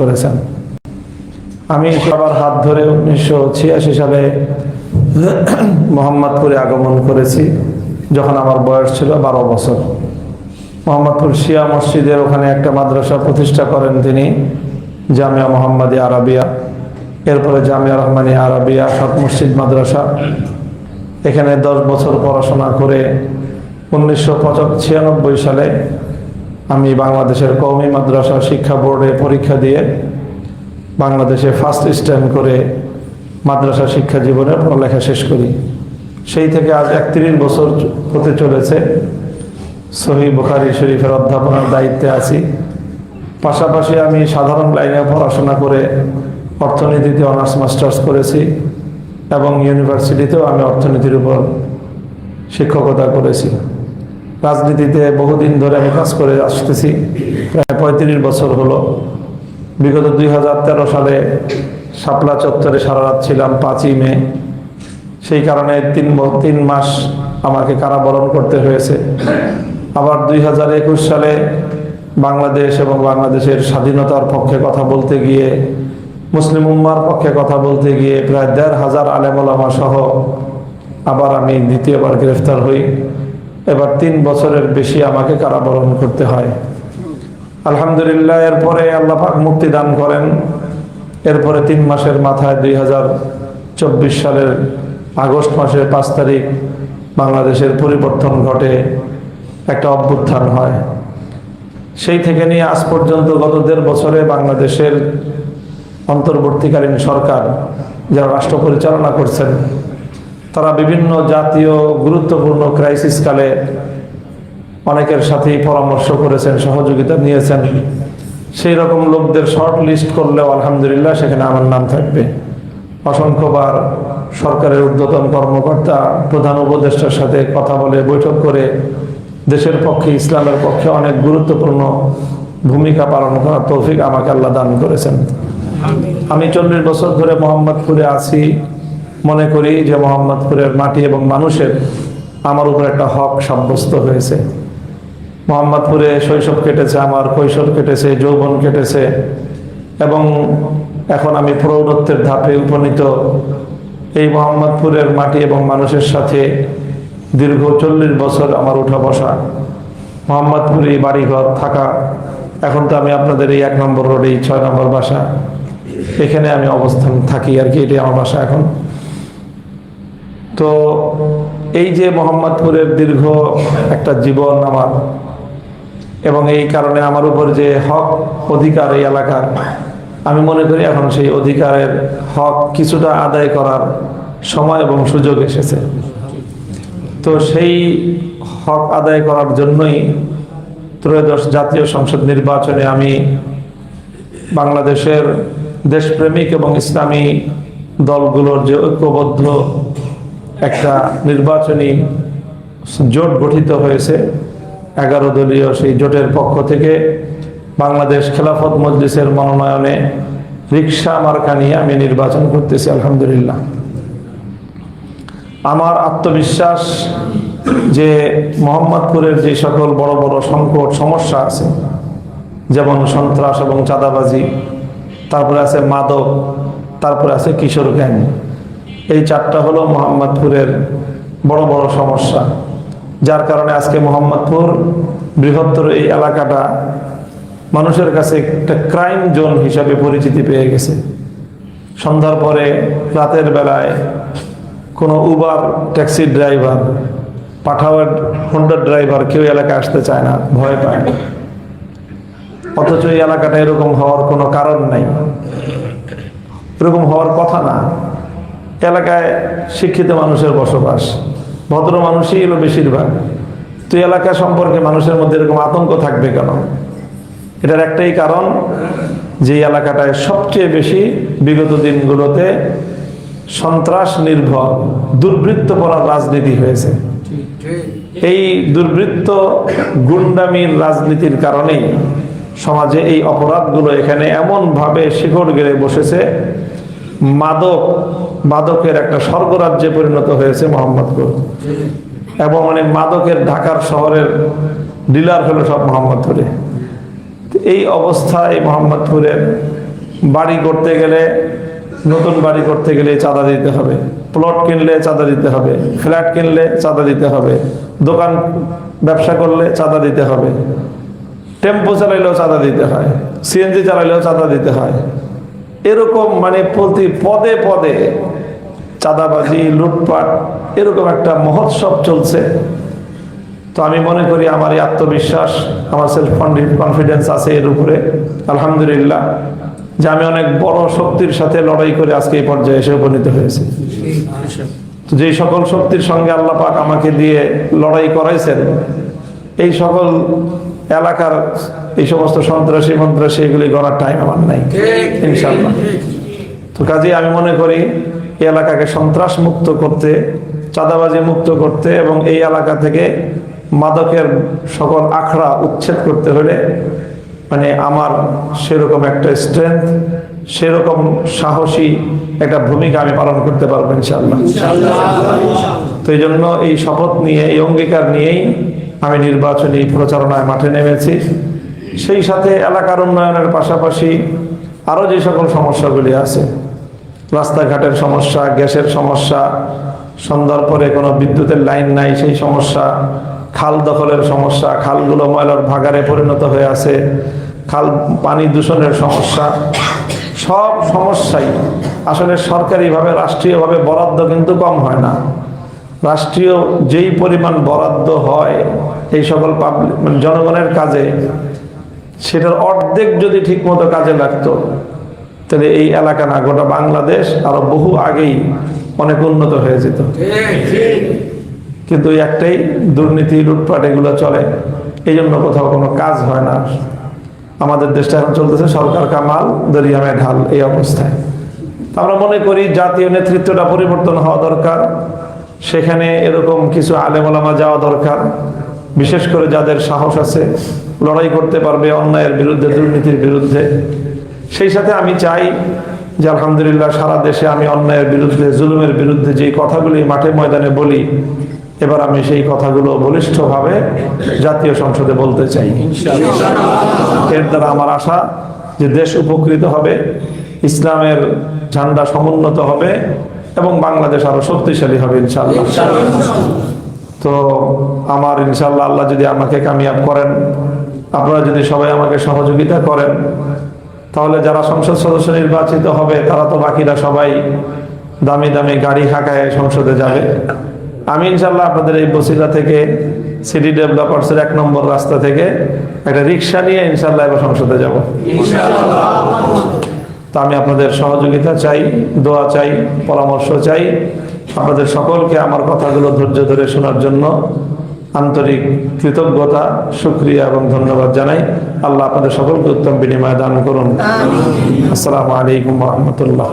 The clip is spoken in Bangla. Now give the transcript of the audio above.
করেছেন। আমি সবার হাত ধরে উনিশশো ছিয়াশি সালে মোহাম্মদপুরে আগমন করেছি, যখন আমার বয়স ছিল বারো বছর। মোহাম্মদপুর শিয়া মসজিদের ওখানে একটা মাদ্রাসা প্রতিষ্ঠা করেন তিনি, জামিয়া মোহাম্মদী আরাবিয়া। এরপরে জামিয়া রহমানী আরাবিয়া সৎ মসজিদ মাদ্রাসা। এখানে দশ বছর পড়াশোনা করে উনিশশো ছিয়ানব্বই সালে আমি বাংলাদেশের কওমি মাদ্রাসা শিক্ষা বোর্ডে পরীক্ষা দিয়ে বাংলাদেশে ফার্স্ট স্ট্যান্ড করে মাদ্রাসা শিক্ষা জীবনে পড়ালেখা শেষ করি। সেই থেকে আজ একত্রিশ বছর হতে চলেছে। সহি বুখারি শরীফের অধ্যাপনার দায়িত্বে আছি। পাশাপাশি আমি সাধারণ লাইনে পড়াশোনা করে অর্থনীতিতে অনার্স, মাস্টার্স করেছি এবং ইউনিভার্সিটিতেও আমি অর্থনীতির উপর শিক্ষকতা করেছি। রাজনীতিতে বহুদিন ধরে আমি কাজ করে আসতেছি। প্রায় পঁয়ত্রিশ বছর হলো। বিগত দুই হাজার তেরো সালে শাপলা চত্বরে সারা রাত ছিলাম পাঁচই মে। সেই কারণে তিন তিন মাস আমাকে কারাবরণ করতে হয়েছে। আবার দুই হাজার একুশ সালে বাংলাদেশ এবং বাংলাদেশের স্বাধীনতার পক্ষে কথা বলতে গিয়ে, মুসলিম উম্মার পক্ষে কথা বলতে গিয়ে প্রায় দেড় হাজার আলেমলামা সহ আবার আমি দ্বিতীয়বার গ্রেফতার হই। এবার তিন বছরের বেশি আমাকে কারাবরণ করতে হয়। আলহামদুলিল্লাহ, এরপরে আল্লাহ পাক মুক্তি দান করেন। এরপরে তিন মাসের মাথায় দুই হাজার চব্বিশ সালের আগস্ট মাসের পাঁচ তারিখ বাংলাদেশের পরিবর্তন ঘটে, একটা অভ্যুত্থান হয়। সেই থেকে নিয়ে আজ পর্যন্ত গত দেড় বছরে বাংলাদেশের অন্তর্বর্তীকালীন সরকার, যারা রাষ্ট্র পরিচালনা করছেন তারা বিভিন্ন জাতীয় গুরুত্বপূর্ণ ক্রাইসিস কালে অনেকের সাথেই পরামর্শ করেছেন, সহযোগিতা নিয়েছেন। সেই রকম লোকদের শর্ট লিস্ট করলেও আলহামদুলিল্লাহ সেখানে আমার নাম থাকবে। অসংখ্যবার সরকারের ঊর্ধ্বতন কর্মকর্তা, প্রধান উপদেষ্টার সাথে কথা বলে, বৈঠক করে দেশের পক্ষে, ইসলামের পক্ষে অনেক গুরুত্বপূর্ণ ভূমিকা পালন করার তৌফিক আমাকে আল্লাহ দান করেছেন। আমি চল্লিশ বছর ধরে মোহাম্মদপুরে আছি। মনে করি যে মোহাম্মদপুরের মাটি এবং মানুষের আমার উপর একটা হক সাব্যস্ত হয়েছে। মোহাম্মদপুরে শৈশব কেটেছে, আমার কৈশোর কেটেছে, যৌবন কেটেছে এবং এখন আমি প্রৌঢ়ত্বের ধাপে উপনীত। এই মোহাম্মদপুরের মাটি এবং মানুষের সাথে দীর্ঘ চল্লিশ বছর আমার উঠা বসা। মোহাম্মদপুরে বাড়িঘর থাকা। এখন তো আমি আপনাদের এই এক নম্বর রোডে ছয় নম্বর বাসা। এখানে আমি অবস্থান থাকি আর কি, এটাই আমার বাসা এখন। তো এই যে মোহাম্মদপুরের দীর্ঘ একটা জীবন আমার, এবং এই কারণে আমার উপর যে হক অধিকার এই এলাকার, আমি মনে করি এখন সেই অধিকারের হক কিছুটা আদায় করার সময় এবং সুযোগ এসেছে। তো সেই হক আদায় করার জন্যই ত্রয়োদশ জাতীয় সংসদ নির্বাচনে আমি বাংলাদেশের দেশপ্রেমিক এবং ইসলামী দলগুলোর যে ঐক্যবদ্ধ একটা নির্বাচনী জোট গঠিত হয়েছে। এগারো দলীয় সেই জোটের পক্ষ থেকে বাংলাদেশ খেলাফত মজলিসের মনোনয়নে রিক্সা মার্কা নিয়ে আমি নির্বাচন করতেছি, আলহামদুলিল্লাহ। আমার আত্মবিশ্বাস যে মোহাম্মদপুরের যে সকল বড় বড় সংকট, সমস্যা আছে, যেমন সন্ত্রাস এবং চাঁদাবাজি, তারপরে আছে মাদক, তারপরে আছে কিশোর গ্যাং। এই চারটা হলো মোহাম্মদপুরের বড় বড় সমস্যা। যার কারণে আজকে মোহাম্মদপুর বৃহত্তর এই এলাকাটা মানুষের কাছে একটা ক্রাইম জোন হিসাবে পরিচিতি পেয়ে গেছে। সন্ধ্যার পরে রাতের বেলায় কোনো উবার ট্যাক্সি ড্রাইভার, পাঠাওয়ার হোন্ডার ড্রাইভার কেউ এলাকায় আসতে চায় না, ভয় পায় অথচ এই এলাকাটা এরকম হওয়ার কোনো কারণ নাই। এরকম হওয়ার কথা না। এলাকায় শিক্ষিত মানুষের বসবাস। ভদ্র মানুষই এলো বেশিরভাগ। তো এলাকা সম্পর্কে মানুষের মধ্যে এরকম আতঙ্ক থাকবে কেন? এটার একটাই কারণ যে এলাকাটায় সবচেয়ে বেশি বিগত দিনগুলোতে সন্ত্রাস নির্ভর দুর্বৃত্ত করার রাজনীতি হয়েছে। এই দুর্বৃত্ত গুন্ডামির রাজনীতির কারণেই সমাজে এই অপরাধগুলো এখানে এমনভাবে শিকড় গেড়ে বসেছে মাদক, মাদকের একটা স্বর্গরাজ্যে পরিণত হয়েছে মোহাম্মদপুর। এবং মানে মাদকের ঢাকার শহরের ডিলার হলো সব মোহাম্মদপুরে। এই অবস্থায় মোহাম্মদপুরের বাড়ি করতে গেলে, নতুন বাড়ি করতে গেলে চাঁদা দিতে হবে। প্লট কিনলে চাঁদা দিতে হবে। ফ্ল্যাট কিনলে চাঁদা দিতে হবে। দোকান ব্যবসা করলে চাঁদা দিতে হবে। টেম্পো চালাইলেও চাঁদা দিতে হয়। সিএনজি চালাইলেও চাঁদা দিতে হয়। এরকম মানে প্রতি পদে পদে চাঁদাবাজি, লুটপাট, এরকম একটা মহোৎসব চলছে। তো আমি মনে করি আমার এই আত্মবিশ্বাস, আমার সেলফ কনফিডেন্স আছে এর উপরে। আলহামদুলিল্লাহ, যে আমি অনেক বড় শক্তির সাথে লড়াই করে আজকে এই পর্যায়ে এসে উপনীত হয়েছি। যেই সকল শক্তির সঙ্গে আল্লাহ পাক আমাকে দিয়ে লড়াই করাইছেন, এই সকল এলাকার এই সমস্ত সন্ত্রাসী মন্ত্রাসী এগুলি গড়ার টাইম আমার নাই ইনশাল্লাহ তো কাজে আমি মনে করি এই এলাকাকে সন্ত্রাস মুক্ত করতে চাঁদাবাজি মুক্ত করতে এবং এই এলাকা থেকে মাদকের সকল আখড়া উচ্ছেদ করতে হলে মানে আমার সেরকম একটা স্ট্রেংথ সেরকম সাহসী একটা ভূমিকা আমি পালন করতে পারব ইনশাল্লাহ তো এই জন্য এই শপথ নিয়ে এই অঙ্গীকার নিয়েই আমি নির্বাচনী প্রচারণায় মাঠে নেমেছি। সেই সাথে এলাকার উন্নয়নের পাশাপাশি আরও যে সকল সমস্যাগুলি আছে, রাস্তাঘাটের সমস্যা, গ্যাসের সমস্যা, সন্ধ্যার পরে কোনো বিদ্যুতের লাইন নাই, সেই সমস্যা, খাল দখলের সমস্যা, খালগুলো ময়লার ভাগারে পরিণত হয়ে আছে, খাল পানি দূষণের সমস্যা, সব সমস্যাই আসলে সরকারিভাবে, রাষ্ট্রীয়ভাবে বরাদ্দ কিন্তু কম হয় না। রাষ্ট্রীয় যেই পরিমাণ বরাদ্দ হয় এই সকল পাবলিক মানে জনগণের কাজে, সেটার অর্ধেক যদি ঠিকমতো কাজে লাগতো, তাহলে এই এলাকা না, গোটা বাংলাদেশ আরও বহু আগেই অনেক উন্নত হয়ে যেত। কিন্তু একটাই দুর্নীতি, লুটপাট এগুলো চলে এই জন্য কোথাও কোনো কাজ হয় না। আমাদের দেশটা এখন চলতেছে সরকার কামাল দরিয়ামে ঢাল এই অবস্থায়। আমরা মনে করি জাতীয় নেতৃত্বটা পরিবর্তন হওয়া দরকার। সেখানে এরকম কিছু আলেমলামা যাওয়া দরকার। বিশেষ করে যাদের সাহস আছে লড়াই করতে পারবে অন্যায়ের বিরুদ্ধে দুর্নীতির বিরুদ্ধে। সেই সাথে আমি চাই যে আলহামদুলিল্লাহ সারা দেশে আমি অন্যায়ের বিরুদ্ধে জুলুমের বিরুদ্ধে যে কথাগুলি মাঠে ময়দানে বলি এবার আমি সেই কথাগুলো বলিষ্ঠভাবে জাতীয় সংসদে বলতে চাই। এর দ্বারা আমার আশা যে দেশ উপকৃত হবে ইসলামের ঝান্ডা সমুন্নত হবে এবং বাংলাদেশ আরও শক্তিশালী হবে ইনশাল্লাহ তো আমার ইনশাল্লাহ আল্লাহ যদি আমাকে কামিয়াব করেন, আপনারা যদি সবাই আমাকে সহযোগিতা করেন, তাহলে যারা সংসদ সদস্য নির্বাচিত হবে, তারা তো বাকিরা সবাই দামি দামি গাড়ি হাঁকায় সংসদে যাবে। আমি ইনশাল্লাহ আপনাদের এই বসিলা থেকে, সিটি ডেভেলপার্সের এক নম্বর রাস্তা থেকে একটা রিক্সা নিয়ে ইনশাল্লাহ এবার সংসদে যাব। তো আমি আপনাদের সহযোগিতা চাই দোয়া চাই পরামর্শ চাই। আপনাদের সকলকে আমার কথাগুলো ধৈর্য ধরে শোনার জন্য আন্তরিক কৃতজ্ঞতা সুক্রিয়া এবং ধন্যবাদ জানাই। আল্লাহ আপনাদের সকলকে উত্তম বিনিময় দান করুন। আসসালামু আলাইকুম রহমতুল্লাহ।